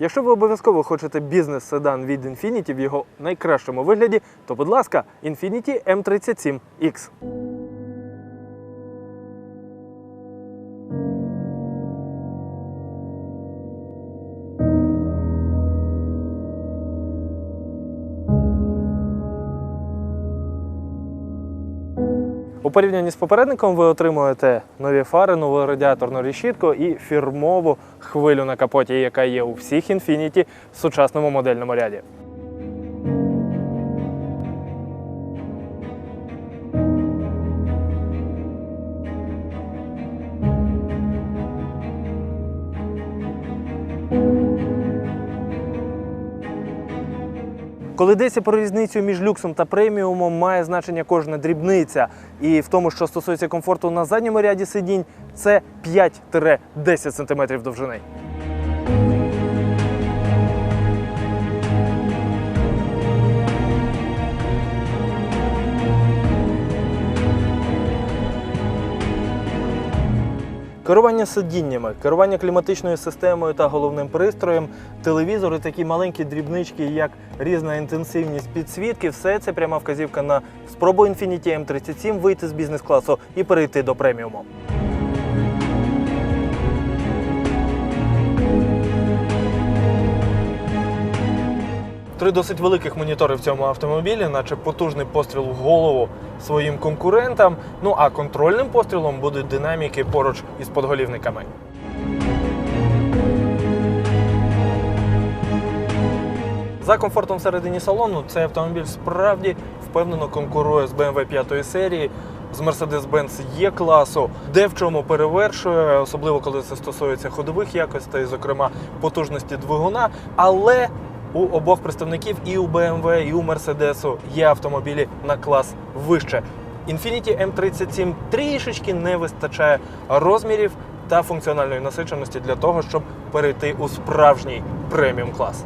Якщо ви обов'язково хочете бізнес-седан від Infiniti в його найкращому вигляді, то будь ласка, Infiniti M37X. У порівнянні з попередником ви отримуєте нові фари, нову радіаторну решітку і фірмову хвилю на капоті, яка є у всіх Infiniti в сучасному модельному ряді. Коли йдеться про різницю між люксом та преміумом, має значення кожна дрібниця. І в тому, що стосується комфорту на задньому ряді сидінь, це 5-10 см довжини. Керування сидіннями, керування кліматичною системою та головним пристроєм, телевізори, такі маленькі дрібнички, як різна інтенсивність підсвітки, все це пряма вказівка на спробу Infiniti M37 вийти з бізнес-класу і перейти до преміуму. Три досить великих монітори в цьому автомобілі, наче потужний постріл в голову своїм конкурентам. Ну а контрольним пострілом будуть динаміки поруч із подголівниками. За комфортом всередині салону цей автомобіль справді впевнено конкурує з BMW 5 серії, з Mercedes-Benz E класу, де в чому перевершує, особливо коли це стосується ходових якостей, зокрема потужності двигуна. Але у обох представників і у BMW, і у Mercedes є автомобілі на клас вище. Infiniti M37 трішечки не вистачає розмірів та функціональної насиченості для того, щоб перейти у справжній преміум клас.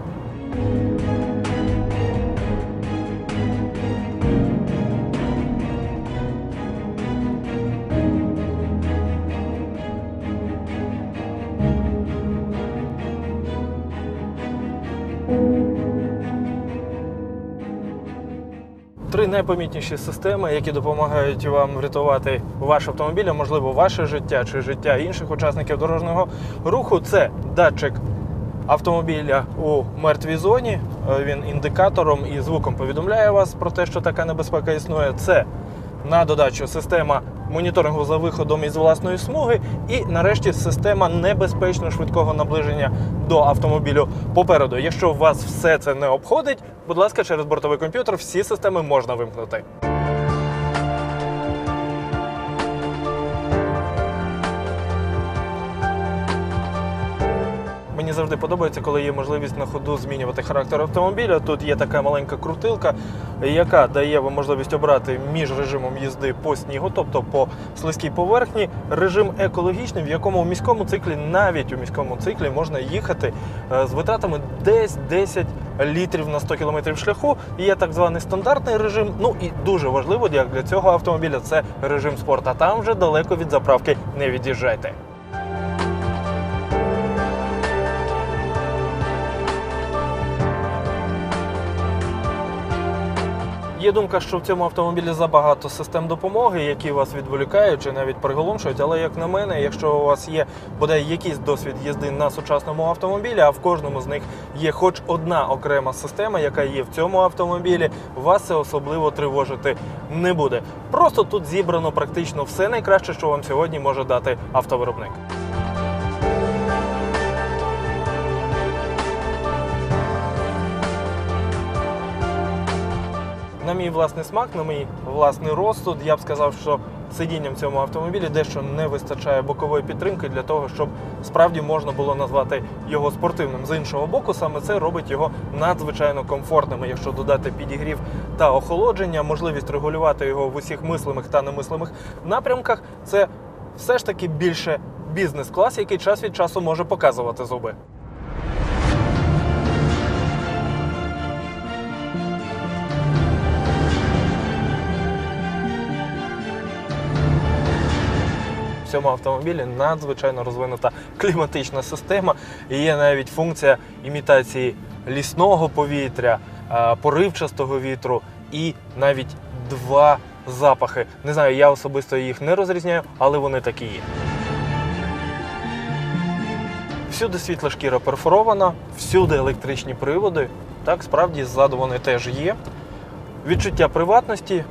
Найпомітніші системи, які допомагають вам врятувати ваш автомобіль, а можливо, ваше життя чи життя інших учасників дорожнього руху. Це датчик автомобіля у мертвій зоні. Е, Він індикатором і звуком повідомляє вас про те, що така небезпека існує. Це на додачу система моніторингу за виходом із власної смуги, і нарешті система небезпечно швидкого наближення до автомобілю попереду. Якщо вас все це не обходить, будь ласка, через бортовий комп'ютер всі системи можна вимкнути. Мені завжди подобається, коли є можливість на ходу змінювати характер автомобіля. Тут є така маленька крутилка, яка дає вам можливість обрати між режимом їзди по снігу, тобто по слизькій поверхні, режим екологічний, в якому у міському циклі, навіть у міському циклі, можна їхати е, з витратами десь 10 літрів на 100 км шляху. Є так званий стандартний режим. Ну і дуже важливо, як для цього автомобіля, це режим спорт. Там вже далеко від заправки не від'їжджайте. Є думка, що в цьому автомобілі забагато систем допомоги, які вас відволікають чи навіть приголомшують. Але як на мене, якщо у вас є бодай якийсь досвід їзди на сучасному автомобілі, а в кожному з них є хоч одна окрема система, яка є в цьому автомобілі, вас це особливо тривожити не буде. Просто тут зібрано практично все найкраще, що вам сьогодні може дати автовиробник. На мій власний смак, на мій власний розсуд, я б сказав, що сидінням цьому автомобілі дещо не вистачає бокової підтримки для того, щоб справді можна було назвати його спортивним. З іншого боку, саме це робить його надзвичайно комфортним. Якщо додати підігрів та охолодження, можливість регулювати його в усіх мислимих та немислимих напрямках, це все ж таки більше бізнес-клас, який час від часу може показувати зуби. Цьому автомобілі надзвичайно розвинута кліматична система. І є навіть функція імітації лісного повітря, е, поривчастого вітру і навіть два запахи. Не знаю, я особисто їх не розрізняю, але вони такі є. Всюди світла шкіра перфорована, всюди електричні приводи. Так, справді ззаду вони теж є. Відчуття приватності,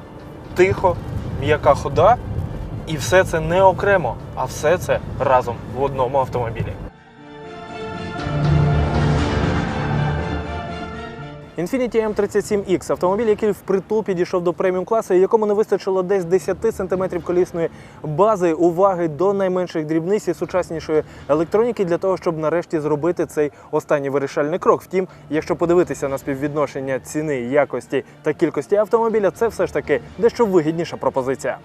тихо, м'яка хода. І все це не окремо, а все це разом в одному автомобілі. Infiniti M37X – автомобіль, який впритул підійшов до преміум класу, якому не вистачило десь 10 см колісної бази, уваги до найменших дрібниць і сучаснішої електроніки для того, щоб нарешті зробити цей останній вирішальний крок. Втім, якщо подивитися на співвідношення ціни, якості та кількості автомобіля, це все ж таки дещо вигідніша пропозиція.